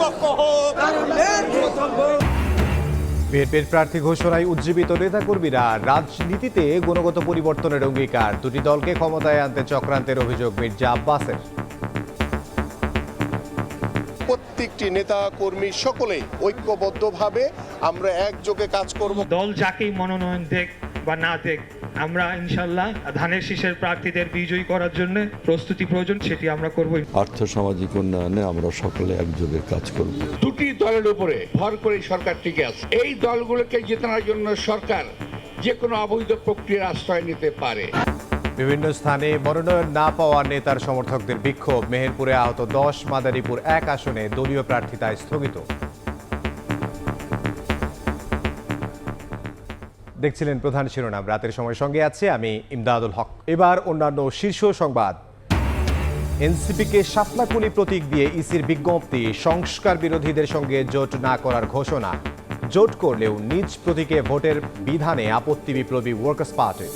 পক্ষ হোক বিএনপির প্রার্থী ঘোষণায় উজ্জীবিত নেতাকর্মীরা রাজনীতিতে গুণগত পরিবর্তনের অঙ্গীকার। দুটি দলকে ক্ষমতায় আনতে চক্রান্তের অভিযোগ মির্জা আব্বাসের। প্রত্যেকটি নেতা কর্মী সকলেই ঐক্যবদ্ধভাবে আমরা একযোগে কাজ করব। দল যাকেই মনোনয়ন দেখ বা না দেখ আমরা ইনশাল্লাহ ধানের শীষের প্রার্থীদের বিজয়ী করার জন্য প্রস্তুতি প্রয়োজন সেটি আমরা করব। আর্থ সামাজিক উন্নয়নে আমরা সকলে একযোগে কাজ করব। দুটি দলের উপরে ভর করে সরকার টিকে আছে। এই দলগুলোকে জেতানোর জন্য সরকার যে কোনো অবৈধ প্রক্রিয়ার আশ্রয় নিতে পারে। বিভিন্ন স্থানে মনোনয়ন না পাওয়া নেতার সমর্থকদের বিক্ষোভ। মেহেরপুরে আহত দশ মাদারীপুর এক আসনে দলীয় প্রার্থিতা স্থগিত। দেখছিলেন প্রধান শিরোনাম। রাতের সময় সঙ্গে আছে, আমি ইমদাদুল হক। এবার অন্যান্য শীর্ষ সংবাদ। এনসিপিকে সাতলাকুলি প্রতীক দিয়ে ইসির বিজ্ঞপ্তি, সংস্কার বিরোধীদের সঙ্গে জোট না করার ঘোষণা। জোট করলেও নিজ প্রতীকে ভোটের বিধানে আপত্তি বিপ্লবী ওয়ার্কার্স পার্টির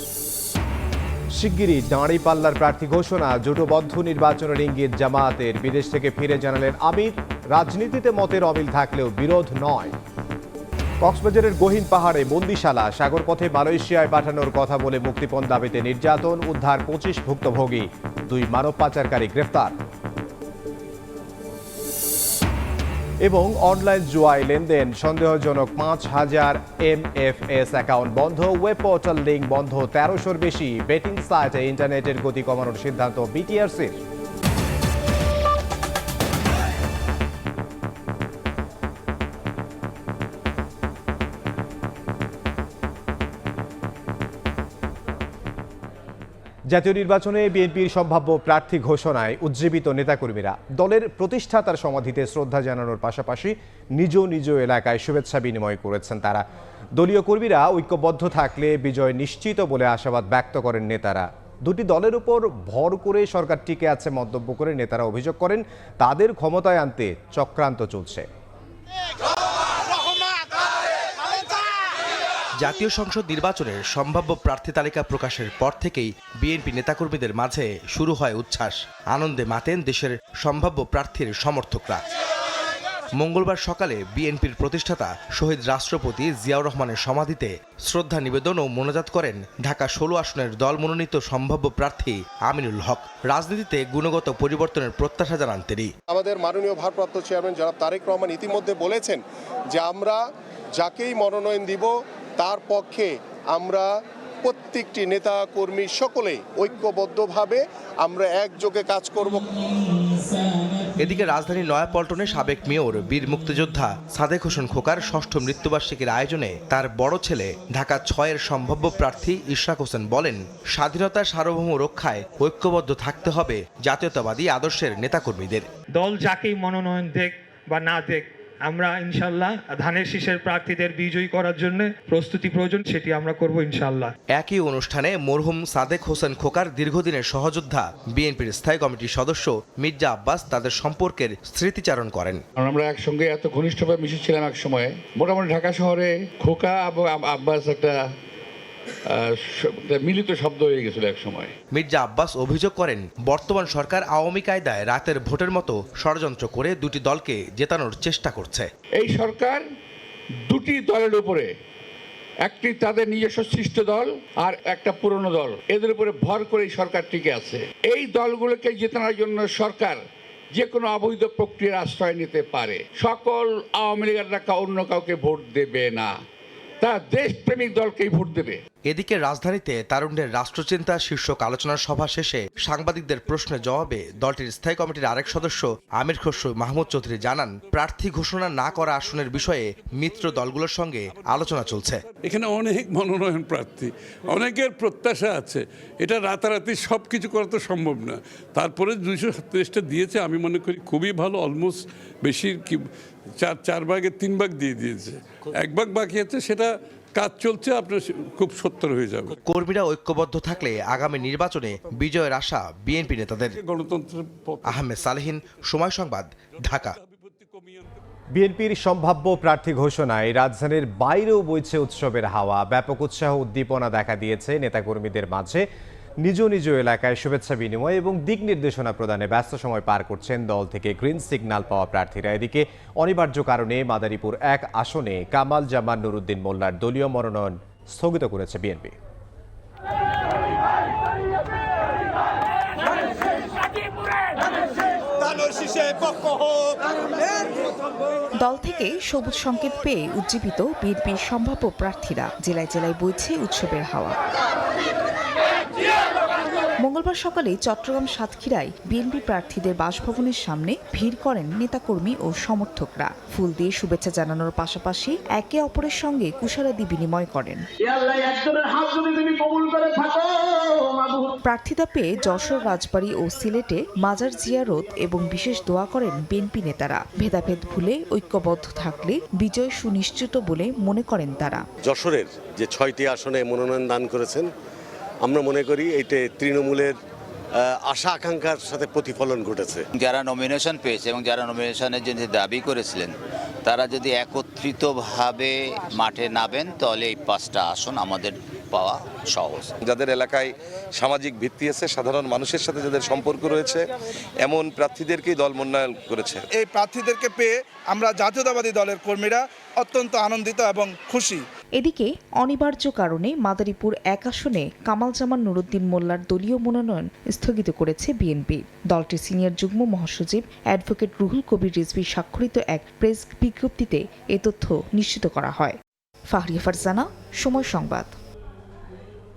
শিগগিরই দাঁড়িপাল্লার প্রার্থী ঘোষণা, জোটবদ্ধ নির্বাচনের ইঙ্গিত জামায়াতের। বিদেশ থেকে ফিরে জানালেন আমির, রাজনীতিতে মতের অমিল থাকলেও বিরোধ নয়। কক্সবাজারের গহীন পাহাড়ে বন্দিশালা সাগরপথে মালয়েশিয়ায় পাঠানোর কথা বলে মুক্তিপণ দাবিতে নির্যাতন, উদ্ধার পঁচিশ ভুক্তভোগী, দুই মানব পাচারকারী গ্রেফতার। এবং অনলাইন জুয়ায় লেনদেন, সন্দেহজনক পাঁচ হাজার এম এফ এস অ্যাকাউন্ট বন্ধ, ওয়েব পোর্টাল লিঙ্ক বন্ধ তেরোশোর বেশি, বেটিং সাইটে ইন্টারনেটের গতি কমানোর সিদ্ধান্ত বিটিআরসির। জাতীয় নির্বাচনে বিএনপির সম্ভাব্য প্রার্থী ঘোষণায় উজ্জীবিত নেতাকর্মীরা। দলের প্রতিষ্ঠাতার সমাধিতে শ্রদ্ধা জানানোর পাশাপাশি নিজ নিজ এলাকায় শুভেচ্ছা বিনিময় করেছেন তারা। দলীয় কর্মীরা ঐক্যবদ্ধ থাকলে বিজয় নিশ্চিত বলে আশাবাদ ব্যক্ত করেন নেতারা। দুটি দলের উপর ভর করে সরকার টিকে আছে মন্তব্য করে নেতারা অভিযোগ করেন, তাদের ক্ষমতায় আনতে চক্রান্ত চলছে। জাতীয় সংসদ নির্বাচনের সম্ভাব্য প্রার্থী তালিকা প্রকাশের পর থেকেই বিএনপি নেতাকর্মীদের মাঝে শুরু হয় উচ্ছ্বাস। আনন্দে মাতেন দেশের সম্ভাব্য প্রার্থীর সমর্থকরা। মঙ্গলবার সকালে বিএনপির প্রতিষ্ঠাতা শহীদ রাষ্ট্রপতি জিয়াউর রহমানের সমাধিতে শ্রদ্ধা নিবেদন ও মোনাজাত করেন ঢাকা ষোলো আসনের দল মনোনীত সম্ভাব্য প্রার্থী আমিনুল হক। রাজনীতিতে গুণগত পরিবর্তনের প্রত্যাশা জানান তিনি। আমাদের মাননীয় ভারপ্রাপ্ত চেয়ারম্যান জনাব তারেক রহমান ইতিমধ্যে বলেছেন যে আমরা যাকেই মনোনয়ন দিব তার পক্ষে আমরা প্রত্যেকটি নেতা কর্মী সকলেই ঐক্যবদ্ধভাবে আমরা একযোগে কাজ করব। এদিকে রাজধানীর নয়াপল্টনে সাবেক মেয়র বীর মুক্তিযোদ্ধা সাদেক হোসেন খোকার ষষ্ঠ মৃত্যুবার্ষিকীর আয়োজনে তার বড় ছেলে ঢাকা ছয়ের সম্ভাব্য প্রার্থী ইশরাক হোসেন বলেন স্বাধীনতার সার্বভৌম রক্ষায় ঐক্যবদ্ধ থাকতে হবে জাতীয়তাবাদী আদর্শের নেতাকর্মীদের। দল যাকেই মনোনয়ন দেখ বা না দেখ আমরা ইনশাল্লাহ ধানের শীষের প্রার্থীদের বিজয়ী করার জন্য প্রস্তুতি প্রয়োজন সেটি আমরা করব ইনশাল্লাহ একই অনুষ্ঠানে মরহুম সাদেক হোসেন খোকার দীর্ঘদিনের সহযোদ্ধা বিএনপির স্থায়ী কমিটির সদস্য মির্জা আব্বাস তাদের সম্পর্কের স্মৃতিচারণ করেন। আমরা একসঙ্গে এত ঘনিষ্ঠভাবে মিশেছিলাম এক সময় মোটামুটি ঢাকা শহরে খোকা এবং আব- আব্বাস একটা মিলিত শব্দ হয়ে গেছিল এক সময়। মির্জা আব্বাস অভিযোগ করেন বর্তমান সরকার আওয়ামী কায়দায় রাতের ভোটের মতো ষড়যন্ত্র করে দুটি দলকে জেতানোর চেষ্টা করছে। এই সরকার দুটি দলের উপরে একটি তাদের নিজস্ব সৃষ্ট দল আর একটা পুরনো দল এদের উপরে ভর করে এই সরকার টিকে আছে। এই দলগুলোকে জেতানোর জন্য সরকার যে কোনো অবৈধ প্রক্রিয়ার আশ্রয় নিতে পারে। সকল আওয়ামী লীগের অন্য কাউকে ভোট দেবে না। তারা দেশপ্রেমিক দলকেই ভোট দেবে। এদিকে রাজধানীতে তারুণ্যের রাষ্ট্রচিন্তা শীর্ষক আলোচনা সভা শেষে সাংবাদিকদের প্রশ্নের জবাবে দলটির স্থায়ী কমিটির আরেক সদস্য আমির খসরু মাহমুদ চৌধুরী জানান, প্রার্থী ঘোষণা না করা আসনের বিষয়ে মিত্র দলগুলোর সঙ্গে আলোচনা চলছে। এখানে অনেক মনোনয়ন প্রার্থী, অনেকের প্রত্যাশা আছে। এটা রাতারাতি সব কিছু করা তো সম্ভব না। তারপরে দুইশো সাতত্রিশটা দিয়েছে, আমি মনে করি খুবই ভালো অলমোস্ট বেশি কি, চার চার ভাগের তিন ভাগ দিয়ে দিয়েছে। এক ভাগ বাকি আছে, সেটা কাজ চলছে আপনার খুব সত্তর হয়ে যাবে। কর্মীরা ঐক্যবদ্ধ থাকলে আগামী নির্বাচনে বিজয়ের আশা বিএনপি নেতাদের। গণতন্ত্রের আহমেদ সালেহীন সময় সংবাদ ঢাকা। বিএনপির সম্ভাব্য প্রার্থী ঘোষণায় রাজধানীর বাইরেও বইছে উৎসবের হাওয়া। ব্যাপক উৎসাহ উদ্দীপনা দেখা দিয়েছে নেতাকর্মীদের মাঝে। নিজ নিজ এলাকায় শুভেচ্ছা বিনিময় এবং দিক নির্দেশনা প্রদানে ব্যস্ত সময় পার করছেন দল থেকে গ্রিন সিগন্যাল পাওয়া প্রার্থীরা। এদিকে অনিবার্য কারণে মাদারীপুর এক আসনে কামাল জামান নুরুদ্দিন মোল্লার দলীয় মনোনয়ন স্থগিত করেছে বিএনপি। দল থেকে সবুজ সংকেত পেয়ে উজ্জীবিত বিএনপির সম্ভাব্য প্রার্থীরা। জেলায় জেলায় বইছে উৎসবের হাওয়া। মঙ্গলবার সকালে চট্টগ্রাম সাতক্ষীরায় বিএনপি প্রার্থীদের বাসভবনের সামনে ভিড় করেন নেতাকর্মী ও সমর্থকরা। ফুল দিয়ে শুভেচ্ছা জানানোর পাশাপাশি একে অপরের সঙ্গে কুশলাদি বিনিময় করেন। প্রার্থিতা পেয়ে যশোর রাজবাড়ী ও সিলেটে মাজার জিয়ারত এবং বিশেষ দোয়া করেন বিএনপি নেতারা। ভেদাভেদ ভুলে ঐক্যবদ্ধ থাকলে বিজয় সুনিশ্চিত বলে মনে করেন তারা। যশোরের যে ছয়টি আসনে মনোনয়ন দান করেছেন আমরা মনে করি এইটা তৃণমূলের আশা আকাঙ্ক্ষার সাথে প্রতিফলন ঘটেছে। যারা নমিনেশন পেয়েছে এবং যারা নমিনেশনের জন্য দাবি করেছিলেন, তারা যদি একত্রিতভাবে মাঠে নামেন, তাহলে এই পাঁচটা আসন আমাদের পাওয়া সহজ। যাদের এলাকায় সামাজিক ভিত্তি আছে সাধারণ মানুষের সাথে যাদের সম্পর্ক রয়েছে এমন প্রার্থীদেরকেই দল মনোনয়ন করেছে। এই প্রার্থীদেরকে পেয়ে আমরা জাতীয়তাবাদী দলের কর্মীরা অত্যন্ত আনন্দিত এবং খুশি। এদিকে অনিবার্য কারণে মাদারীপুর এক আসনে কামাল জামান নুরুদ্দিন মোল্লার দলীয় মনোনয়ন স্থগিত করেছে বিএনপি। দলটির সিনিয়র যুগ্ম মহাসচিব অ্যাডভোকেট রুহুল কবির রিজভি স্বাক্ষরিত এক প্রেস বিজ্ঞপ্তিতে এ তথ্য নিশ্চিত করা হয়। ফাহরিয়া ফারজানা সময় সংবাদ।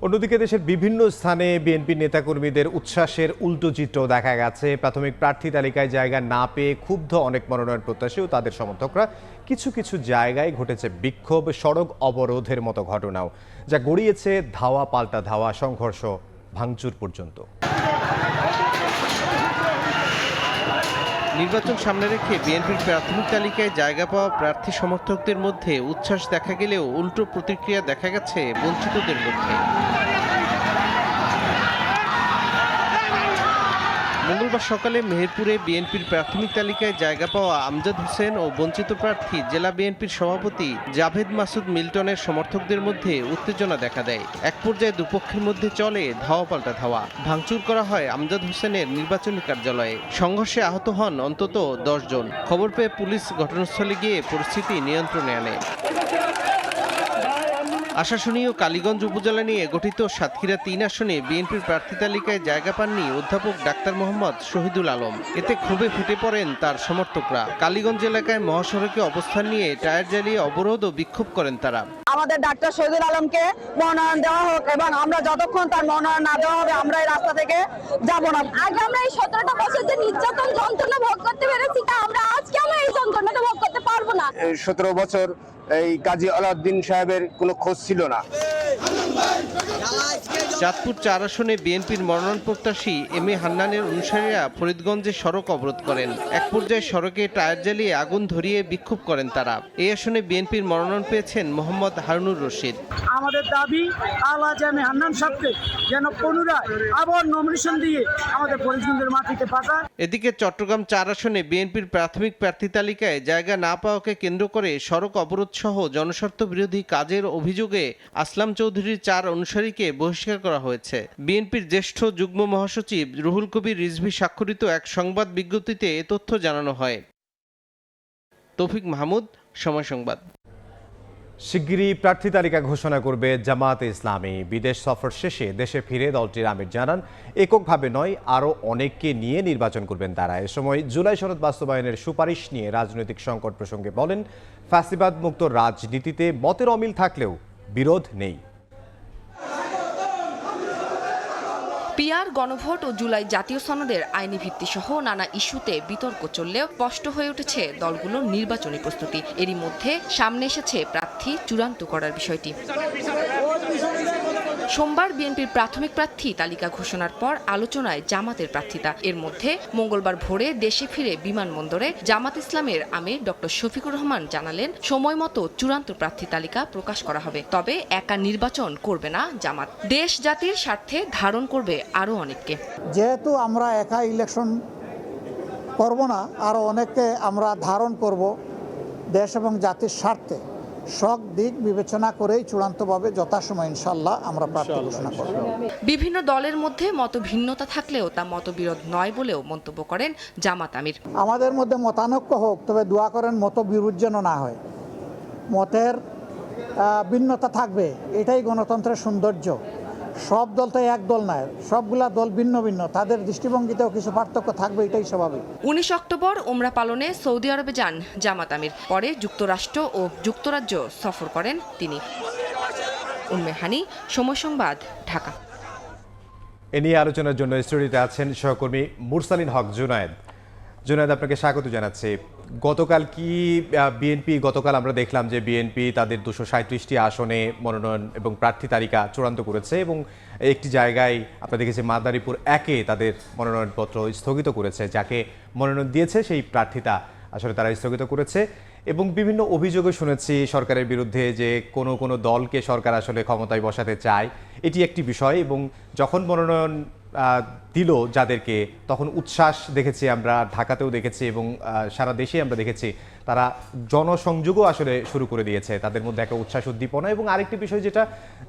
অন্যদিকে দেশের বিভিন্ন স্থানে বিএনপি নেতাকর্মীদের উচ্ছ্বাসের উল্টো চিত্র দেখা গেছে। প্রাথমিক প্রার্থী তালিকায় জায়গা না পেয়ে ক্ষুব্ধ অনেক মনোনয়ন প্রত্যাশী ও তাদের সমর্থকরা। কিছু কিছু জায়গায় ঘটেছে বিক্ষোভ, সড়ক অবরোধের মতো ঘটনাও। যা গড়িয়েছে ধাওয়া পাল্টা ধাওয়া সংঘর্ষ ভাঙচুর পর্যন্ত। নির্বাচন সামনে রেখে বিএনপির প্রাথমিক তালিকায় জায়গা পাওয়া প্রার্থী সমর্থকদের মধ্যে উচ্ছ্বাস দেখা গেলেও উল্টো প্রতিক্রিয়া দেখা গেছে বঞ্চিতদের মধ্যে। মঙ্গলবার সকালে মেহেরপুরে বিএনপির প্রাথমিক তালিকায় জায়গা পাওয়া আমজাদ হোসেন ও বঞ্চিত প্রার্থী জেলা বিএনপির সভাপতি জাভেদ মাসুদ মিল্টনের সমর্থকদের মধ্যে উত্তেজনা দেখা দেয়। এক পর্যায়ে দুপক্ষের মধ্যে চলে ধাওয়া পাল্টা ধাওয়া। ভাঙচুর করা হয় আমজাদ হোসেনের নির্বাচনী কার্যালয়ে। সংঘর্ষে আহত হন অন্তত দশ জন। খবর পেয়ে পুলিশ ঘটনাস্থলে গিয়ে পরিস্থিতি নিয়ন্ত্রণে আনে। আশাশুনি ও কালীগঞ্জ উপজেলা নিয়ে গঠিত সাতক্ষীরা তিন আসনে বিএনপির প্রার্থী তালিকায় জায়গা পাননি অধ্যাপক ডাক্তার মোহাম্মদ শহীদুল আলম। এতে ক্ষোভে ফেটে পড়েন তার সমর্থকরা। কালীগঞ্জ এলাকায় মহাসড়কে অবস্থান নিয়ে টায়ার জ্বালিয়ে অবরোধ ও বিক্ষোভ করেন তারা। আমাদের ডাক্তার শহীদুল আলমকে মনোনয়ন দেওয়া হোক এবং আমরা যতক্ষণ তার মনোনয়ন না দেওয়া হবে আমরা এই রাস্তা থেকে যাব না। আগে আমরা এই সতেরোটা বছর যে নির্যাতন যন্ত্রণা ভোগ করতে পেরেছি তা সতেরো বছর এই কাজী আলাউদ্দিন সাহেবের কোনো খোঁজ ছিল না। চাঁদপুর চার আসনে বিএনপির মনোনয়ন প্রত্যাশী এম এ হান্নানের অনুসারীরা ফরিদগঞ্জে সড়ক অবরোধ করেন। এক পর্যায়ে সড়কে টায়ার জ্বালিয়ে আগুন ধরিয়ে বিক্ষোভ করেন তারা। এই আসনে বিএনপির মনোনয়ন পেয়েছেন মোহাম্মদ হারুনুর রশিদ। আমাদের দাবি আল্লাহ জামে হান্নান সাহেবকে যেন পুনরায় আবার নমিনেশন দিয়ে আমাদের ফরিদগঞ্জের মাটিতে পাঠায় এদিকে চট্টগ্রাম চার আসনে বিএনপির প্রাথমিক প্রার্থী তালিকায় জায়গা না পাওয়াকে কেন্দ্র করে সড়ক অবরোধ সহ জনস্বার্থ বিরোধী কাজের অভিযোগে আসলাম চৌধুরীর চার অনুসারীকে বহিষ্কার করা হয়েছে। বিএনপির জ্যেষ্ঠ যুগ্ম মহাসচিব রুহুল কবির রিজভি স্বাক্ষরিত এক সংবাদ বিজ্ঞপ্তিতে এ তথ্য জানানো হয়। তৌফিক মাহমুদ, সময় সংবাদ। শিগগিরই প্রার্থী তালিকা ঘোষণা করবে জামায়াতে ইসলামী। বিদেশ সফর শেষে দেশে ফিরে দলটির আমির জানান, এককভাবে নয়, আরও অনেককে নিয়ে নির্বাচন করবেন তারা। এ সময় জুলাই শরৎ বাস্তবায়নের সুপারিশ নিয়ে রাজনৈতিক সংকট প্রসঙ্গে বলেন ফ্যাসিবাদ মুক্ত রাজনীতিতে মতের অমিল থাকলেও বিরোধ নেই। পিয়ার গণভোট ও জুলাই জাতীয় সনদের আইনি ভিত্তি সহ নানা ইস্যুতে বিতর্ক চললেও স্পষ্ট হয়ে উঠেছে দলগুলোর নির্বাচনী প্রস্তুতি। এরই মধ্যে সামনে এসেছে প্রার্থী চূড়ান্ত করার বিষয়টি। সোমবার বিএনপির প্রাথমিক প্রার্থী তালিকা ঘোষণার পর আলোচনায় জামাতের প্রার্থিতা। এর মধ্যে মঙ্গলবার ভোরে দেশে ফিরে বিমানবন্দরে জামাত ইসলামের আমির ডক্টর শফিকুর রহমান জানালেন, সময় মতো চূড়ান্ত প্রার্থী তালিকা প্রকাশ করা হবে, তবে একা নির্বাচন করবে না জামাত। দেশ জাতির স্বার্থে ধারণ করবে আরও অনেককে। যেহেতু আমরা একা ইলেকশন করব না, আরও অনেককে আমরা ধারণ করব দেশ এবং জাতির স্বার্থে। সব দিক বিবেচনা করেই চূড়ান্তভাবে যথাসময় ইনশাল্লাহ আমরা প্রার্থী ঘোষণা করব। বিভিন্ন দলের মধ্যে মত ভিন্নতা থাকলেও তা মতবিরোধ নয় বলেও মন্তব্য করেন জামাত আমির। আমাদের মধ্যে মতানৈক্য হোক তবে দোয়া করেন মত বিরোধ যেন না হয়। মতের ভিন্নতা থাকবে এটাই গণতন্ত্রের সৌন্দর্য। সব দল তো এক দল নয় সবগুলা দল ভিন্ন ভিন্ন তাদের দৃষ্টিভঙ্গিতেও কিছু পার্থক্য থাকবে এটাই স্বাভাবিক। উনিশ অক্টোবর ওমরা পালনে সৌদি আরবে যান জামাত আমির পরে যুক্তরাষ্ট্র ও যুক্তরাজ্য সফর করেন তিনি। উন্মেহানি সময় সংবাদ ঢাকা। এ নিয়ে আলোচনার জন্য স্টুডিওতে আছেন সহকর্মী মুরসালিন হক জুনায়েদ। জুনায়েদ আপনাকে স্বাগত জানাচ্ছি। গতকাল কি বিএনপি গতকাল আমরা দেখলাম যে বিএনপি তাদের দুশো সাঁত্রিশটি আসনে মনোনয়ন এবং প্রার্থী তালিকা চূড়ান্ত করেছে এবং একটি জায়গায় আমরা দেখেছি মাদারীপুর একে তাদের মনোনয়নপত্র স্থগিত করেছে, যাকে মনোনয়ন দিয়েছে সেই প্রার্থীতা আসলে তারা স্থগিত করেছে এবং বিভিন্ন অভিযোগও শুনেছি সরকারের বিরুদ্ধে যে কোনো কোনো দলকে সরকার আসলে ক্ষমতায় বসাতে চায়। এটি একটি বিষয় এবং যখন মনোনয়ন দিল যাদেরকে। তখন উচ্ছ্বাস দেখেছি আমরা, ঢাকাতেও দেখেছি এবং সারা দেশে আমরা দেখেছি। তারা জনসংযোগও আসলে শুরু করে দিয়েছে, তাদের মধ্যে একটা উচ্ছ্বাস উদ্দীপনা। এবং আরেকটি বিষয় যেটা,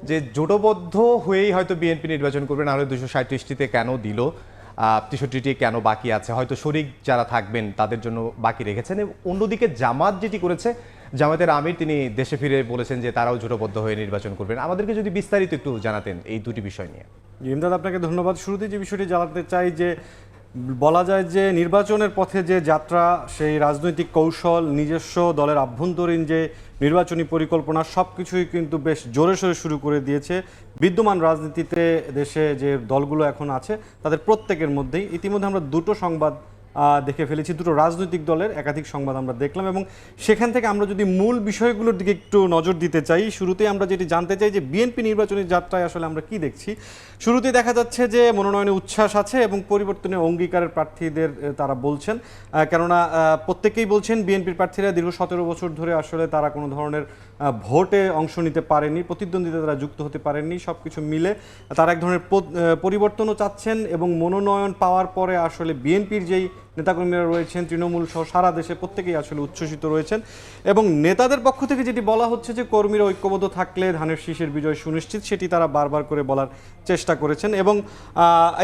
যে জোটবদ্ধ হয়েই হয়তো বিএনপি নির্বাচন করবে, নাহলে দুশো সাঁত্রিশটিতে কেন দিল? তেষট্টিটি কেন বাকি আছে? হয়তো শরিক যারা থাকবেন, তাদের জন্য বাকি রেখেছেন। এবং অন্যদিকে জামাত যেটি করেছে জামাতের আমির তিনি দেশে ফিরে বলেছেন যে তারাও জোটবদ্ধ হয়ে নির্বাচন করবেন। আমাদেরকে যদি বিস্তারিত একটু জানাতেন এই দুটি বিষয় নিয়ে। ইমদাদ, আপনাকে ধন্যবাদ। শুরুতে যে বিষয়টি জানাতে চাই যে, বলা যায় যে নির্বাচনের পথে যে যাত্রা, সেই রাজনৈতিক কৌশল, নিজস্ব দলের আভ্যন্তরীণ যে নির্বাচনী পরিকল্পনা সব কিছুই কিন্তু বেশ জোরে সোরে শুরু করে দিয়েছে। বিদ্যমান রাজনীতিতে দেশে যে দলগুলো এখন আছে, তাদের প্রত্যেকের মধ্যেই ইতিমধ্যে আমরা দুটো সংবাদ দেখে ফেলেছি। দুটো রাজনৈতিক দলের একাধিক সংবাদ আমরা দেখলাম এবং সেখান থেকে আমরা যদি মূল বিষয়গুলোর দিকে একটু নজর দিতে চাই, শুরুতেই আমরা যেটি জানতে চাই যে বিএনপি নির্বাচনী যাত্রায় আসলে আমরা কি দেখছি? শুরুতে দেখা যাচ্ছে যে মনোনয়নে উচ্ছ্বাস আছে এবং পরিবর্তনের অঙ্গীকারের প্রার্থীদের তারা বলছেন। কেননা প্রত্যেকেই বলছেন বিএনপির প্রার্থীরা দীর্ঘ সতেরো বছর ধরে আসলে তারা কোনো ধরনের ভোটে অংশ নিতে পারেনি, প্রতিদ্বন্দ্বিতা তারা যুক্ত হতে পারেননি সব কিছু মিলে তারা এক ধরনের পরিবর্তনও চাচ্ছেন এবং মনোনয়ন পাওয়ার পরে আসলে বিএনপির যেই নেতাকর্মীরা রয়েছেন, তৃণমূল সহ সারা দেশে প্রত্যেকেই আসলে উচ্ছ্বসিত রয়েছেন। এবং নেতাদের পক্ষ থেকে যেটি বলা হচ্ছে যে, কর্মীরা ঐক্যবদ্ধ থাকলে ধানের শীষের বিজয় সুনিশ্চিত, সেটি তারা বারবার করে বলার চেষ্টা করেছেন। এবং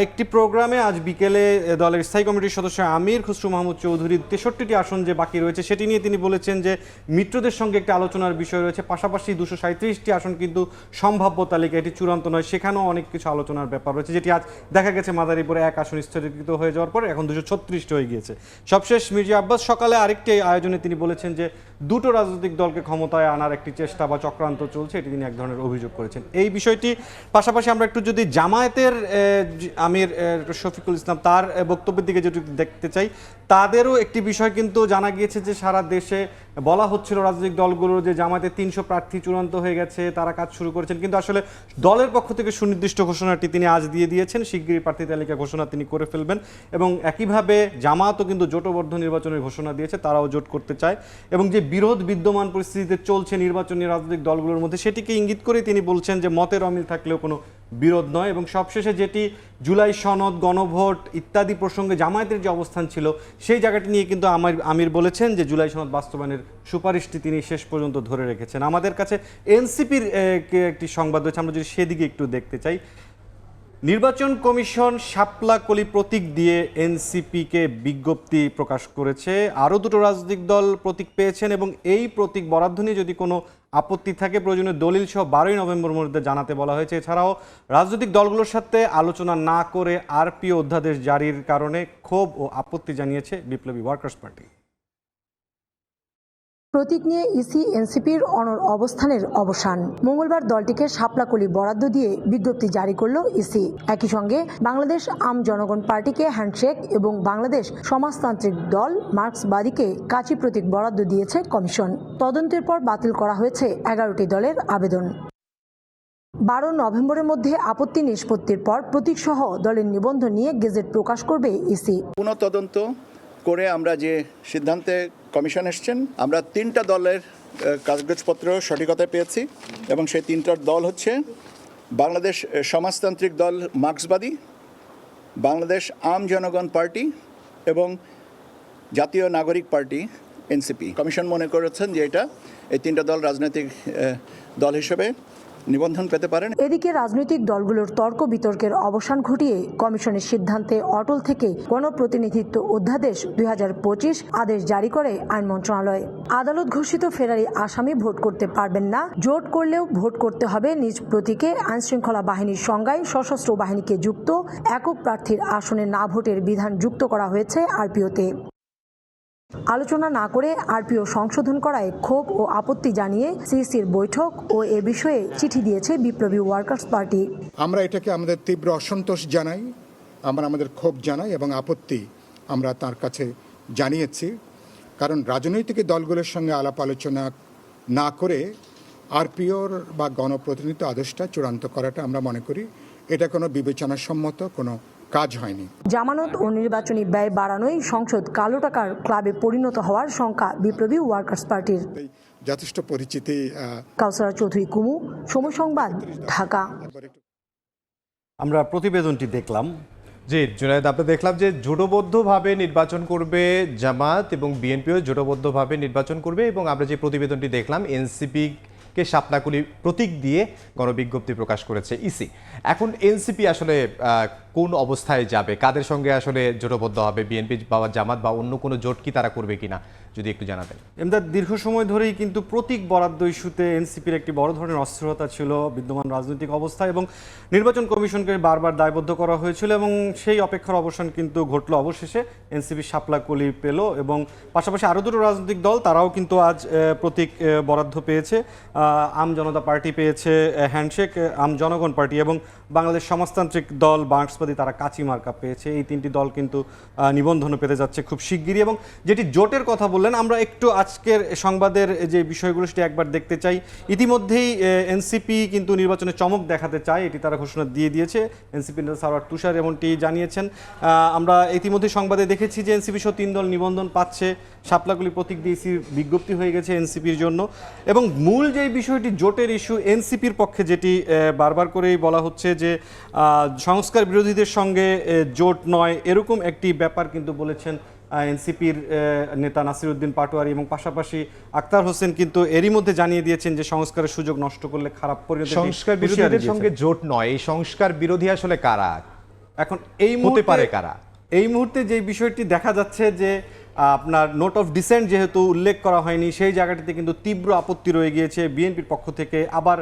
একটি প্রোগ্রামে আজ বিকেলে দলের স্থায়ী কমিটির সদস্য আমির খসরু মাহমুদ চৌধুরীর তেষট্টিটি আসন যে বাকি রয়েছে, সেটি নিয়ে তিনি বলেছেন যে, মিত্রদের সঙ্গে একটি আলোচনার বিষয় রয়েছে। পাশাপাশি দুশো সাঁত্রিশটি আসন কিন্তু সম্ভাব্য তালিকা, এটি চূড়ান্ত নয়, সেখানেও অনেক কিছু আলোচনার ব্যাপার রয়েছে, যেটি আজ দেখা গেছে মাদারীপুরে এক আসন স্থগিত হয়ে যাওয়ার পর, এখন দুশো ছত্রিশটি হয়ে গিয়েছে। সবশেষ মির্জা আব্বাস সকালে আরেকটি আয়োজনে তিনি বলেছেন যে, দুটো রাজনৈতিক দলকে ক্ষমতায় আনার একটি চেষ্টা বা চক্রান্ত চলছে, এটি তিনি এক ধরনের অভিযোগ করেছেন। এই বিষয়টি, পাশাপাশি আমরা একটু যদি জামায়াতের আমির শফিকুল ইসলাম তার বক্তব্যের দিকে যদি দেখতে চাই, তাদেরও একটি বিষয় কিন্তু জানা গিয়েছে যে, সারা দেশে বলা হচ্ছিল রাজনৈতিক দলগুলোর যে জামায়াতের তিনশো প্রার্থী চূড়ান্ত হয়ে গেছে, তারা কাজ শুরু করেছেন। কিন্তু আসলে দলের পক্ষ থেকে সুনির্দিষ্ট ঘোষণাটি তিনি আজ দিয়ে দিয়েছেন, শিগগিরই প্রার্থী তালিকা ঘোষণা তিনি করে ফেলবেন এবং একইভাবে জামাতও কিন্তু জোটবদ্ধ নির্বাচনের ঘোষণা দিয়েছে, তারাও জোট করতে চায়। এবং যে বিরোধ বিদ্যমান পরিস্থিতিতে চলছে নির্বাচনী রাজনৈতিক দলগুলোর মধ্যে, সেটিকে ইঙ্গিত করে তিনি বলছেন যে মতের অমিল থাকলেও কোনো বিরোধ নয়। এবং সবশেষে যেটি জুলাই সনদ, গণভোট ইত্যাদি প্রসঙ্গে জামায়াতের যে অবস্থান ছিল, সেই জায়গাটি নিয়ে কিন্তু আমার আমির বলেছেন যে জুলাই সনদ বাস্তবায়নের সুপারিশটি তিনি শেষ পর্যন্ত ধরে রেখেছেন। আমাদের কাছে এনসিপির একটি সংবাদ রয়েছে, আমরা যদি সেদিকে একটু দেখতে চাই। নির্বাচন কমিশন শাপলা কলি প্রতীক দিয়ে এনসিপিকে বিজ্ঞপ্তি প্রকাশ করেছে। আরও দুটো রাজনৈতিক দল প্রতীক পেয়েছেন এবং এই প্রতীক বরাদ্দ নিয়ে যদি কোনো আপত্তি থাকে প্রয়োজনীয় দলিল সহ বারোই নভেম্বর মধ্যে জানাতে বলা হয়েছে। এছাড়াও রাজনৈতিক দলগুলোর সাথে আলোচনা না করে আরপিও অধ্যাদেশ জারির কারণে ক্ষোভ ও আপত্তি জানিয়েছে বিপ্লবী ওয়ার্কার্স পার্টি। প্রতীক নিয়ে ইসি, এনসিপির অনর অবস্থানের অবসান। মঙ্গলবার দলটিকে শাপলাকলি বরাদ্দ দিয়ে বিজ্ঞপ্তি জারি করল ইসি। একই সঙ্গে বাংলাদেশ আম জনগণ পার্টিকে হ্যান্ডশেক এবং বাংলাদেশ সমাজতান্ত্রিক দল মার্ক্সবাদীকে কাচি প্রতীক বরাদ্দ দিয়েছে কমিশন। তদন্তের পর বাতিল করা হয়েছে এগারোটি দলের আবেদন। বারো নভেম্বরের মধ্যে আপত্তি নিষ্পত্তির পর প্রতীকসহ দলের নিবন্ধন নিয়ে গেজেট প্রকাশ করবে ইসি। পুনঃ তদন্ত করে আমরা যে সিদ্ধান্তে কমিশন এসছেন, আমরা তিনটা দলের কাগজপত্র সঠিকতায় পেয়েছি এবং সেই তিনটার দল হচ্ছে বাংলাদেশ সমাজতান্ত্রিক দল মার্ক্সবাদী, বাংলাদেশ আম জনগণ পার্টি এবং জাতীয় নাগরিক পার্টি এনসিপি। কমিশন মনে করেছেন যে এটা এই তিনটা দল রাজনৈতিক দল হিসেবে নিবন্ধন পেতে পারেন। এদিকে রাজনৈতিক দলগুলোর তর্ক বিতর্কের অবসান ঘটিয়ে কমিশনের সিদ্ধান্তে অটল থেকে গণপ্রতিনিধিত্ব অধ্যাদেশ দুই হাজার পঁচিশ আদেশ জারি করে আইন মন্ত্রণালয়। আদালত ঘোষিত ফেরারি আসামি ভোট করতে পারবেন না। জোট করলেও ভোট করতে হবে। নিজ প্রতীকে আইনশৃঙ্খলা বাহিনীর সংজ্ঞায় সশস্ত্র বাহিনীকে যুক্ত। একক প্রার্থীর আসনে না ভোটের বিধান যুক্ত করা হয়েছে আরপিওতে। আলোচনা না করে আরপিও সংশোধন করায় ক্ষোভ ও আপত্তি জানিয়ে সিসির বৈঠক ও এ বিষয়ে চিঠি দিয়েছে বিপ্লবী ওয়ার্কার্স পার্টি। আমরা এটাকে আমাদের তীব্র অসন্তোষ জানাই, আমরা আমাদের ক্ষোভ জানাই এবং আপত্তি আমরা তার কাছে জানিয়েছি। কারণ রাজনৈতিক দলগুলোর সঙ্গে আলাপ আলোচনা না করে আরপিওর বা গণপ্রতিনিধিত্ব আদেশটা চূড়ান্ত করাটা আমরা মনে করি। এটা কোনো বিবেচনাসম্মত, কোনো কাজ হয়নি। জামানত ও নির্বাচনী ব্যয় বাড়ানোই সংসদ কালো টাকার ক্লাবে পরিণত হওয়ার শঙ্কা বিপ্লবী ওয়ার্কার্স পার্টির। যথেষ্ট পরিচিতি কাউসারা চৌধুরী কুমু সময় সংবাদ ঢাকা। আমরা প্রতিবেদনটি দেখলাম। জি জুনায়দ আমরা দেখলাম যে জোটবদ্ধভাবে নির্বাচন করবে জামাত এবং বিএনপিও জোটবদ্ধভাবে নির্বাচন করবে এবং আমরা যে প্রতিবেদনটি দেখলাম এনসিপি কে সাপনাকুলি প্রতীক দিয়ে গণবিজ্ঞপ্তি প্রকাশ করেছে ইসি। এখন এনসিপি আসলে কোন অবস্থায় যাবে? কাদের সঙ্গে আসলে জোটবদ্ধ হবে? বিএনপি বা জামাত বা অন্য কোনো জোট কি তারা করবে কিনা? যদি একটু জানাতেন। এমদাদ দীর্ঘ সময় ধরেই কিন্তু প্রতীক বরাদ্দ ইস্যুতে এনসিপির একটি বড় ধরনের অস্থিরতা ছিল বিদ্যমান রাজনৈতিক অবস্থা এবং নির্বাচন কমিশনকে বারবার দায়বদ্ধ করা হয়েছিল এবং সেই অপেক্ষার অবসান কিন্তু ঘটলো অবশেষে। এনসিপি শাপলা কলি পেল এবং পাশাপাশি আরও দুটো রাজনৈতিক দল তারাও কিন্তু আজ প্রতীক বরাদ্দ পেয়েছে। আম জনতা পার্টি পেয়েছে হ্যান্ডশেক আম জনগণ পার্টি এবং বাংলাদেশ সমাজতান্ত্রিক দল বাংসবাদী তারা কাচি মার্কা পেয়েছে। এই তিনটি দল কিন্তু আহ, নিবন্ধনও পেতে যাচ্ছে খুব শিগগিরই এবং যেটি জোটের কথা বললেন আমরা একটু আজকের সংবাদের যে বিষয়গুলো সেটি একবার দেখতে চাই। ইতিমধ্যেই এনসিপি কিন্তু নির্বাচনে চমক দেখাতে চায়, এটি তারা ঘোষণা দিয়ে দিয়েছে। এনসিপি নেতা সারোয়ার তুষার এমনটি জানিয়েছেন। আমরা ইতিমধ্যে সংবাদে দেখেছি যে এনসিপি সহ তিন দল নিবন্ধন পাচ্ছে। শাপলাগুলি প্রতীক ইসির বিজ্ঞপ্তি হয়ে গেছে এনসিপির জন্য। এবং মূল যে বিষয়টি জোটের ইস্যু, এনসিপির পক্ষে যেটি বারবার করেই বলা হচ্ছে যে সংস্কার বিরোধীদের সঙ্গে জোট নয়, এরকম একটি ব্যাপার কিন্তু বলেছেন এনসিপির নেতা নাসির উদ্দিন পাটোয়ারি এবং পাশাপাশি আক্তার হোসেন কিন্তু এরই মধ্যে জানিয়ে দিয়েছেন যে সংস্কারের সুযোগ নষ্ট করলে খারাপ পরিণতি সংস্কার বিরোধীদের সঙ্গে জোট নয় এই সংস্কার বিরোধী আসলে কারা? এখন এই মুহূর্তে পারে কারা? এই মুহূর্তে যে বিষয়টি দেখা যাচ্ছে যে আপনার নোট অফ ডিসেন্ট যেহেতু উল্লেখ করা হয়নি, সেই জায়গাটিতে কিন্তু তীব্র আপত্তি রয়ে গিয়েছে বিএনপির পক্ষ থেকে। আবার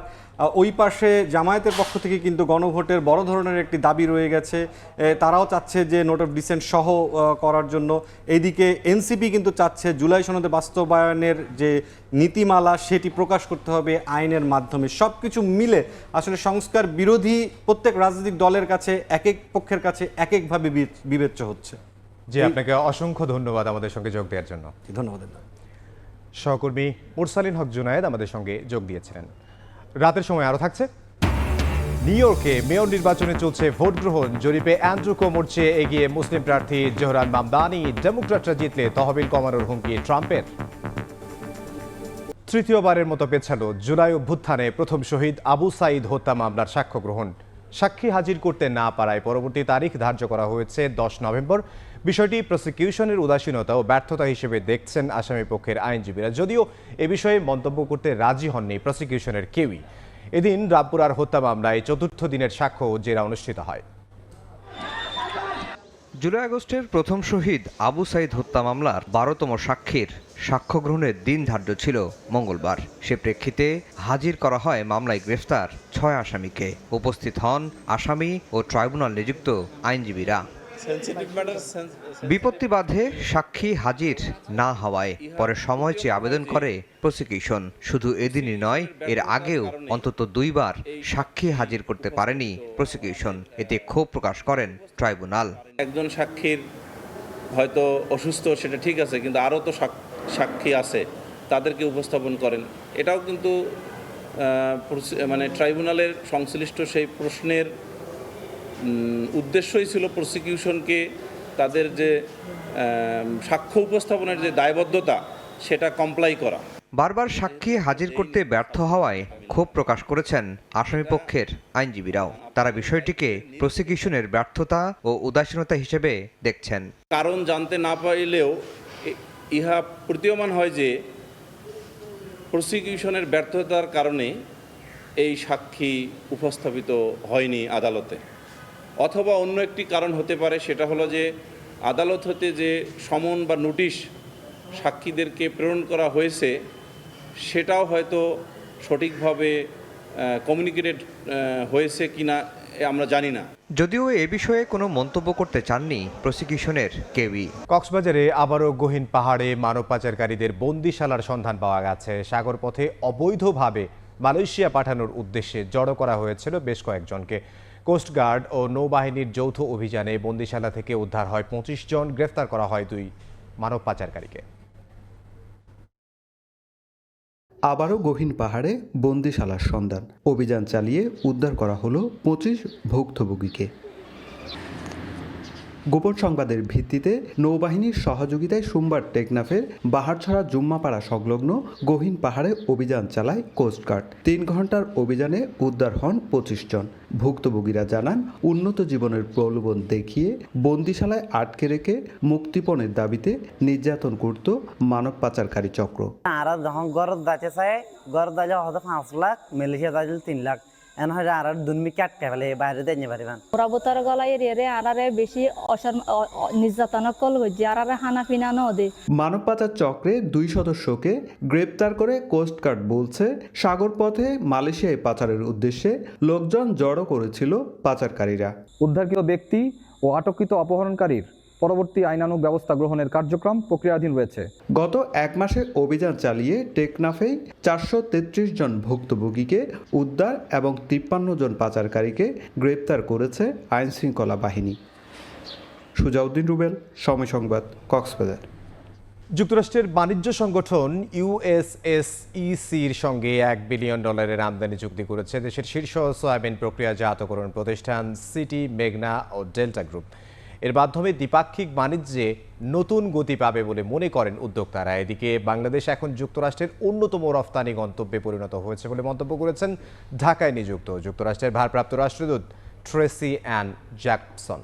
ওই পাশে জামায়াতের পক্ষ থেকে কিন্তু গণভোটের বড় ধরনের একটি দাবি রয়ে গেছে। তারাও চাচ্ছে যে নোট অফ ডিসেন্ট সহ করার জন্য। এইদিকে এনসিপি কিন্তু চাচ্ছে জুলাই সনদে বাস্তবায়নের যে নীতিমালা, সেটি প্রকাশ করতে হবে আইনের মাধ্যমে। সব কিছু মিলে আসলে সংস্কার বিরোধী প্রত্যেক রাজনৈতিক দলের কাছে এক এক পক্ষের কাছে এক একভাবে বিবেচ্য হচ্ছে। জি আপনাকে অসংখ্য ধন্যবাদ আমাদের সঙ্গে যোগ দেওয়ার জন্য। ধন্যবাদ সহকর্মী মুরসালিন হক জুনায়েদ আমাদের সঙ্গে যোগ দিয়েছিলেন। রাতের সময় আরও থাকছে। নিউ ইয়র্কে মেয়র নির্বাচনে চলছে ভোট গ্রহণ। জরিপে অ্যান্ড্রু কোমর চেয়ে এগিয়ে মুসলিম প্রার্থী জোহরান মামদানি ডেমোক্র্যাটরা জিতলে তহবিল কমানোর হুমকি ট্রাম্পের। তৃতীয়বারের মতো পেছালো জুলাই অভ্যুত্থানে প্রথম শহীদ আবু সাইদ হত্যা মামলার সাক্ষ্য গ্রহণ। সাক্ষী হাজির করতে না পারায় পরবর্তী তারিখ ধার্য করা হয়েছে দশ নভেম্বর। বিষয়টি প্রসিকিউশনের উদাসীনতা ও ব্যর্থতা হিসেবে দেখছেন আসামি পক্ষের আইনজীবীরা। যদিও এ বিষয়ে মন্তব্য করতে রাজি হননি প্রসিকিউশনের কেউই। এদিন রামপুরার হত্যা মামলায় চতুর্থ দিনের সাক্ষ্য জেরা অনুষ্ঠিত হয়। জুলাই আগস্টের প্রথম শহীদ আবু সাইদ হত্যা মামলার বারোতম সাক্ষীর সাক্ষ্য গ্রহণের দিন ধার্য ছিল মঙ্গলবার। সে প্রেক্ষিতে হাজির করা হয় মামলায় গ্রেফতার ছয় আসামিকে। উপস্থিত হন আসামি ও ট্রাইব্যুনাল নিযুক্ত আইনজীবীরা। বিপত্তি বাধে সাক্ষী হাজির না হওয়ায়। পরে সময় চেয়ে আবেদন করে প্রসিকিউশন। শুধু এদিনই নয় এর আগেও অন্তত দুইবার সাক্ষী হাজির করতে পারেনি প্রসিকিউশন। এতে ক্ষোভ প্রকাশ করেন ট্রাইব্যুনাল। একজন সাক্ষীর হয়তো অসুস্থ সেটা ঠিক আছে কিন্তু আরও তো সাক- সাক্ষী আছে তাদেরকে উপস্থাপন করেন। এটাও কিন্তু মানে ট্রাইব্যুনালের সংশ্লিষ্ট সেই প্রশ্নের উদ্দেশ্যই ছিল প্রসিকিউশনকে তাদের যে সাক্ষ্য উপস্থাপনের যে দায়বদ্ধতা সেটা কমপ্লাই করা। বারবার সাক্ষী হাজির করতে ব্যর্থ হওয়ায় ক্ষোভ প্রকাশ করেছেন আসামিপক্ষের আইনজীবীরাও। তারা বিষয়টিকে প্রসিকিউশনের ব্যর্থতা ও উদাসীনতা হিসেবে দেখছেন। কারণ জানতে না পাইলেও ইহা প্রতীয়মান হয় যে প্রসিকিউশনের ব্যর্থতার কারণে এই সাক্ষী উপস্থাপিত হয়নি আদালতে। অথবা অন্য একটি কারণ হতে পারে সেটা হলো যে আদালত হতে যে সমন বা নোটিশ সাক্ষীদেরকে প্রেরণ করা হয়েছে সেটাও হয়তো সঠিকভাবে কমিউনিকেটেড হয়েছে কিনা এ আমরা জানি না। যদিও এ বিষয়ে কোনো মন্তব্য করতে চাননি প্রসিকিউশনের কেউই। কক্সবাজারে আবারও গহীন পাহাড়ে মানব পাচারকারীদের বন্দিশালার সন্ধান পাওয়া গেছে। সাগরপথে অবৈধভাবে মালয়েশিয়া পাঠানোর উদ্দেশ্যে জড়ো করা হয়েছিল বেশ কয়েকজনকে। কোস্টগার্ড ও নৌবাহিনীর যৌথ অভিযানে বন্দিশালা থেকে উদ্ধার হয় পঁচিশ জন, গ্রেফতার করা হয় দুই মানব পাচারকারীকে। আবারও গহীন পাহাড়ে বন্দিশালার সন্ধান। অভিযান চালিয়ে উদ্ধার করা হলো পঁচিশ ভুক্তভোগীকে। গোপন সংবাদের ভিত্তিতে নৌবাহিনীর সহযোগিতায় সোমবার টেকনাফের বাহারছড়া জুম্মাপাড়া সংলগ্ন গহীন পাহাড়ে অভিযান চালায় কোস্টগার্ড তিন ঘণ্টার অভিযানে উদ্ধার হন পঁচিশ জন। ভুক্তভোগীরা জানান, উন্নত জীবনের প্রলোভন দেখিয়ে বন্দিশালায় আটকে রেখে মুক্তিপণের দাবিতে নির্যাতন করত মানব পাচারকারী চক্র। আর যখন গরত দাঁচে চাই গরত দাঁচে হয়তো পাঁচ লাখ মালয়েশিয়া দাঁচে তিন লাখ। এন হয় আর দুনমি কাটতে ফেলে বাইরে দিয়ে পারিবান। ওরাবতার গলা এরিয়ারে আরারে বেশি অসার নির্যাতন কল হচ্ছে আরারে হানা পিনা ন দে মানব পাচার চক্রে দুই সদস্যকে গ্রেপ্তার করে কোস্টগার্ড বলছে সাগরপথে মালয়েশিয়ায় পাচারের উদ্দেশ্যে লোকজন জড়ো করেছিল পাচারকারীরা। উদ্ধারকৃত ব্যক্তি ও আটককৃত অপহরণকারীর পরবর্তী আইনানুগ ব্যবস্থা গ্রহণের কার্যক্রম প্রক্রিয়াধীন রয়েছে। গত এক মাসে অভিযান চালিয়ে টেকনাফেই চারশো তেত্রিশ জন ভুক্তভোগীকে উদ্ধার এবং তিপ্পান্ন জন পাচারকারীকে গ্রেপ্তার করেছে আইনশৃঙ্খলা বাহিনী। সুজাউদ্দিন রুবেল সময় সংবাদ কক্সবাজার। যুক্তরাষ্ট্রের বাণিজ্য সংগঠন ইউএসএসইসির সঙ্গে এক বিলিয়ন ডলারের আমদানি চুক্তি করেছে দেশের শীর্ষ সয়াবিন প্রক্রিয়াজাতকরণ প্রতিষ্ঠান সিটি মেঘনা ও ডেল্টা গ্রুপ। এর মাধ্যমে দ্বিপাক্ষিক বাণিজ্যে নতুন গতি পাবে বলে মনে করেন উদ্যোক্তারা। এদিকে বাংলাদেশ এখন যুক্তরাষ্ট্রের অন্যতম রফতানি গন্তব্যে পরিণত হয়েছে বলে মন্তব্য করেছেন ঢাকায় নিযুক্ত যুক্তরাষ্ট্রের ভারপ্রাপ্ত রাষ্ট্রদূত ট্রেসি অ্যান জ্যাকসন।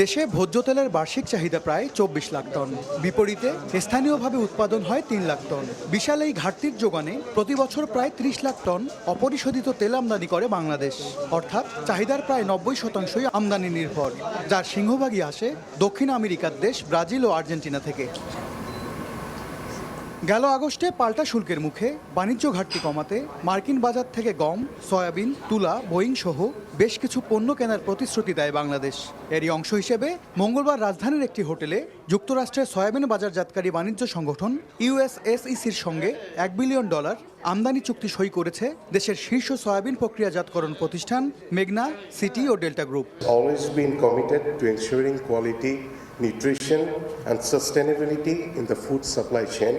দেশে ভোজ্য তেলের বার্ষিক চাহিদা প্রায় চব্বিশ লাখ টন। বিপরীতে স্থানীয়ভাবে উৎপাদন হয় তিন লাখ টন। বিশাল এই ঘাটতির যোগানে প্রতি বছর প্রায় ত্রিশ লাখ টন অপরিশোধিত তেল আমদানি করে বাংলাদেশ। অর্থাৎ চাহিদার প্রায় নব্বই শতাংশই আমদানি নির্ভর, যার সিংহভাগই আসে দক্ষিণ আমেরিকার দেশ ব্রাজিল ও আর্জেন্টিনা থেকে। গেল আগস্টে পাল্টা শুল্কের মুখে বাণিজ্য ঘাটতি কমাতে মার্কিন বাজার থেকে গম সয়াবিন তুলা বোয়িং সহ বেশ কিছু পণ্য কেনার প্রতিশ্রুতি দেয় বাংলাদেশ। এরই অংশ হিসেবে মঙ্গলবার রাজধানীর একটি হোটেলে যুক্তরাষ্ট্রের সয়াবিন বাজারজাতকারী বাণিজ্য সংগঠন ইউএসএসইসির সঙ্গে এক বিলিয়ন ডলার আমদানি চুক্তি সই করেছে দেশের শীর্ষ সয়াবিন প্রক্রিয়াজাতকরণ প্রতিষ্ঠান মেঘনা City O Delta group. Ensuring quality, nutrition, and sustainability in the food supply chain.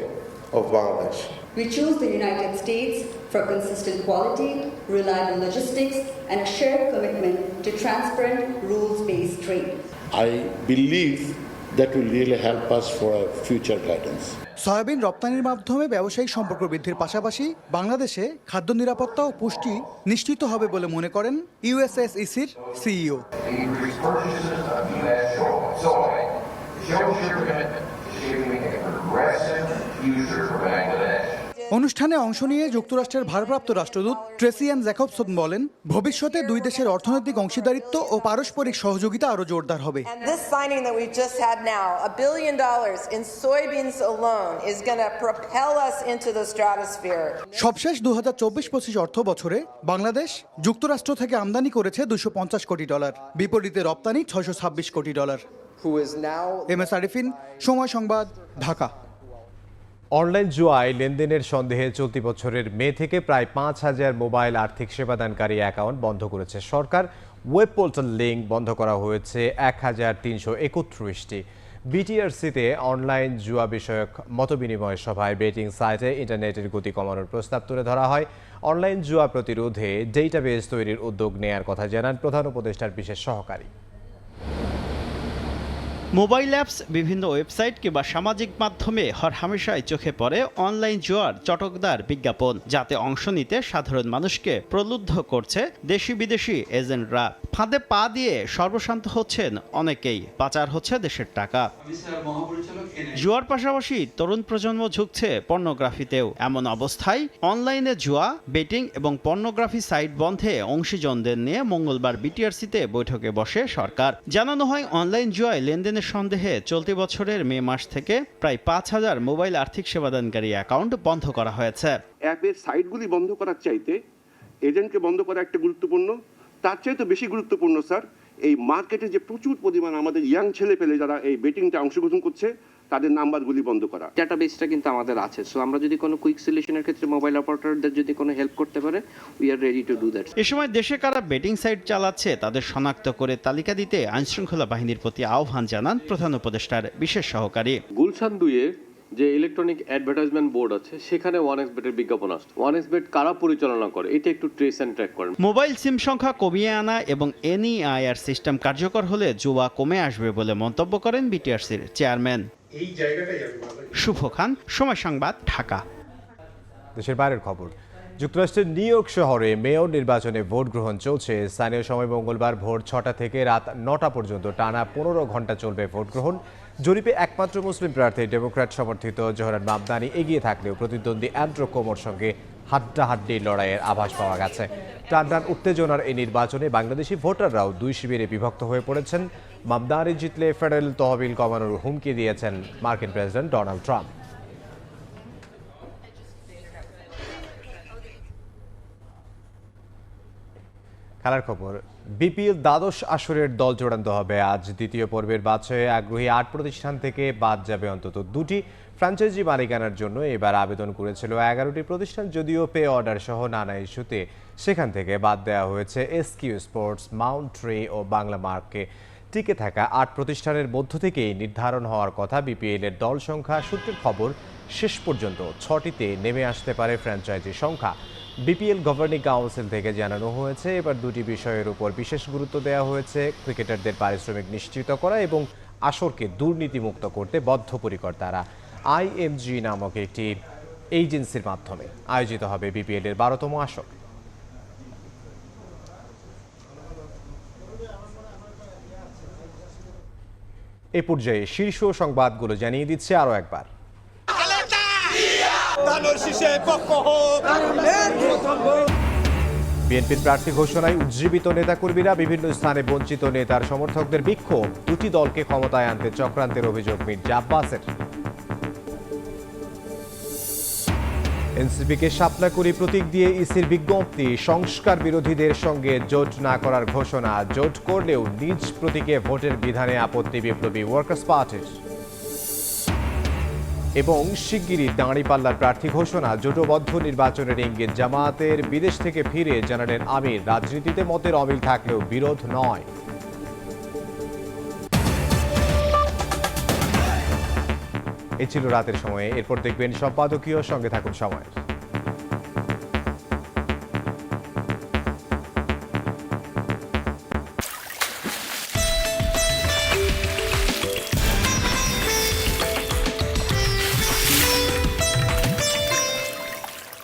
Of Bangladesh. We choose the United States for consistent quality, reliable logistics, and a shared commitment to transparent, rules-based trade. I believe that will really help us for our future guidance. Soybean রপ্তানির মাধ্যমে ব্যবসায়িক সম্পর্ক বৃদ্ধির পাশাপাশি বাংলাদেশে খাদ্য নিরাপত্তা ও পুষ্টি নিশ্চিত হবে বলে মনে করেন ইউএসএসইসির সিইও অনুষ্ঠানে অংশ নিয়ে যুক্তরাষ্ট্রের ভারপ্রাপ্ত রাষ্ট্রদূত ট্রেসিয়ান জ্যাকবসন বলেন ভবিষ্যতে দুই দেশের অর্থনৈতিক অংশীদারিত্ব ও পারস্পরিক সহযোগিতা আরও জোরদার হবে. সবশেষ দু হাজার চব্বিশ পঁচিশ অর্থ বছরে বাংলাদেশ যুক্তরাষ্ট্র থেকে আমদানি করেছে দুশো পঞ্চাশ কোটি ডলার বিপরীতে রপ্তানি ছয়শো ছাব্বিশ কোটি ডলার। এম এস আরিফিন সময় সংবাদ ঢাকা। অনলাইন জুয়ায় লেনদেনের সন্দেহে চলতি বছরের মে থেকে প্রায় পাঁচ হাজার মোবাইল আর্থিক সেবাদানকারী অ্যাকাউন্ট বন্ধ করেছে সরকার। ওয়েব পোর্টাল লিঙ্ক বন্ধ করা হয়েছে এক হাজার তিনশো একত্রিশটি। বিটিআরসিতে অনলাইন জুয়া বিষয়ক মতবিনিময় সভায় বেটিং সাইটে ইন্টারনেটের গতি কমানোর প্রস্তাব তুলে ধরা হয়। অনলাইন জুয়া প্রতিরোধে ডেটাবেস তৈরির উদ্যোগ নেয়ার কথা জানান প্রধান উপদেষ্টার বিশেষ সহকারী। মোবাইল অ্যাপস, বিভিন্ন ওয়েবসাইট কিংবা সামাজিক মাধ্যমে হর হামেশায় চোখে পড়ে অনলাইন জোয়ার চটকদার বিজ্ঞাপন, যাতে অংশ নিতে সাধারণ মানুষকে প্রলুব্ধ করছে দেশি বিদেশি এজেন্টরা। ফাঁদে পা দিয়ে সর্বশান্ত হচ্ছেন অনেকেই। পাচার হচ্ছে দেশের টাকা। জুয়ার পাশাপাশি তরুণ প্রজন্ম ঝুঁকছে পর্নোগ্রাফিতেও। এমন অবস্থায় অনলাইনে জুয়া বেটিং এবং পর্নোগ্রাফি সাইট বন্ধে অংশীজনদের নিয়ে মঙ্গলবার বিটিআরসিতে বৈঠকে বসে সরকার। জানানো হয় অনলাইন জুয়ায় লেনদেনের সন্দেহে চলতি বছরের মে মাস থেকে প্রায় পাঁচ হাজার মোবাইল আর্থিক সেবাদানকারী অ্যাকাউন্ট বন্ধ করা হয়েছে। অ্যাপের সাইটগুলি বন্ধ করার চাইতে এজেন্টকে বন্ধ করা একটা গুরুত্বপূর্ণ তার চাইতে বেশি গুরুত্বপূর্ণ স্যার এই মার্কেটে যে প্রচুর পরিমাণ আমাদের ইয়াং ছেলে পেলে যারা এই বেটিংটা অংশগ্রহণ করছে তাদের নাম্বারগুলি বন্ধ করা। ডাটাবেসটা কিন্তু আমাদের আছে। সো আমরা যদি কোনো কুইক সলিউশনের ক্ষেত্রে মোবাইল অপারেটরদের যদি কোনো হেল্প করতে পারে we are ready to do that এ সময় দেশে কারা বেটিং সাইট চালাচ্ছে তাদের শনাক্ত করে তালিকা দিতে আইনশৃঙ্খলা বাহিনীর প্রতি আহ্বান জানান প্রধান উপদেষ্টার বিশেষ সহকারী। গুলশান দুইয়ে যে ইলেকট্রনিক অ্যাডভার্টাইজমেন্ট বোর্ড আছে সেখানে ওয়ান এক্স বেটের বিজ্ঞাপন আসছে ওয়ান এক্স বেট কারা পরিচালনা করে? এটা একটু ট্রেস অ্যান্ড ট্র্যাক করেন। মোবাইল সিম সংখ্যা কমিয়ে আনা এবং এনইআইআর সিস্টেম কার্যকর হলে জুয়া কমে আসবে বলে মন্তব্য করেন বিটিআরসির চেয়ারম্যান এই জায়গাটাই শুভ খান সময় সংবাদ ঢাকা। দেশের বাইরের খবর। যুক্তরাষ্ট্রের নিউ ইয়র্ক শহরে মেয়র নির্বাচনে ভোট গ্রহণ চলছে। স্থানীয় সময় মঙ্গলবার ভোর ছটা থেকে রাত নটা পর্যন্ত টানা পনেরো ঘণ্টা চলবে ভোট গ্রহণ। জরিপে একমাত্র মুসলিম প্রার্থী ডেমোক্র্যাট সমর্থিত জোহরান মামদানি এগিয়ে থাকলেও প্রতিদ্বন্দ্বী অ্যান্ড্রো কোমর সঙ্গে হাড্ডাহাড্ডি লড়াইয়ের আভাস পাওয়া গেছে। টানটান উত্তেজনার এই নির্বাচনে বাংলাদেশি ভোটাররাও দুই শিবিরে বিভক্ত হয়ে পড়েছেন। মামদানি জিতলে ফেডারেল তহবিল কমানোর হুমকি দিয়েছেন মার্কিন প্রেসিডেন্ট ডোনাল্ড ট্রাম্প। খেলার খবর বিপিএল দ্বাদশ আসরের দল চূড়ান্ত হবে। আজ দ্বিতীয় পর্বের বাছয়ে আগ্রহী আট প্রতিষ্ঠান থেকে বাদ যাবে অন্তত দুটি। ফ্র্যাঞ্চাইজি মালিকানার জন্য এবার আবেদন করেছিল এগারোটি প্রতিষ্ঠান, যদিও পে অর্ডার সহ নানা ইস্যুতে সেখান থেকে বাদ দেওয়া হয়েছে এসকিউ স্পোর্টস, মাউন্ট ট্রি ও বাংলা মার্ককে টিকে থাকা আট প্রতিষ্ঠানের মধ্য থেকেই নির্ধারণ হওয়ার কথা বিপিএল এর দল সংখ্যা সূত্রের খবর, শেষ পর্যন্ত ছটিতে নেমে আসতে পারে ফ্র্যাঞ্চাইজি সংখ্যা। বিপিএল গভর্নিং কাউন্সিল থেকে জানানো হয়েছে, এবার দুটি বিষয়ের উপর বিশেষ গুরুত্ব দেওয়া হয়েছে, ক্রিকেটারদের পারিশ্রমিক নিশ্চিত করা এবং আসরকে দুর্নীতিমুক্ত করতে বদ্ধপরিকর তারা। আইএমজি নামক একটি এজেন্সির মাধ্যমে আয়োজিত হবে বিপিএল এর বারোতম আসর। এ পর্যায়ে শীর্ষ সংবাদগুলো জানিয়ে দিচ্ছে আরও একবার। বিএনপির প্রার্থী ঘোষণায় উজ্জীবিত নেতাকর্মীরা বিভিন্ন স্থানে বঞ্চিত নেতার সমর্থকদের বিক্ষোভ। দুটি দলকে ক্ষমতায় আনতে চক্রান্তের অভিযোগ মির্জা আব্বাসের এনসিপিকে শাপলা করে প্রতীক দিয়ে ইসির বিজ্ঞপ্তি, সংস্কার বিরোধীদের সঙ্গে জোট না করার ঘোষণা, জোট করলেও নিজ প্রতীকে ভোটের বিধানে আপত্তি বিপ্লবী ওয়ার্কার্স পার্টির। এবং শিগগিরই দাঁড়িপাল্লার প্রার্থী ঘোষণা, জোটবদ্ধ নির্বাচনের ইঙ্গিত, জামায়াতের বিদেশ থেকে ফিরে জানালেন আমির, রাজনীতিতে মতের অমিল থাকলেও বিরোধ নয়। এ ছিল রাতের সময়ে, এরপর দেখবেন সম্পাদকীয় সঙ্গে থাকুন সময়।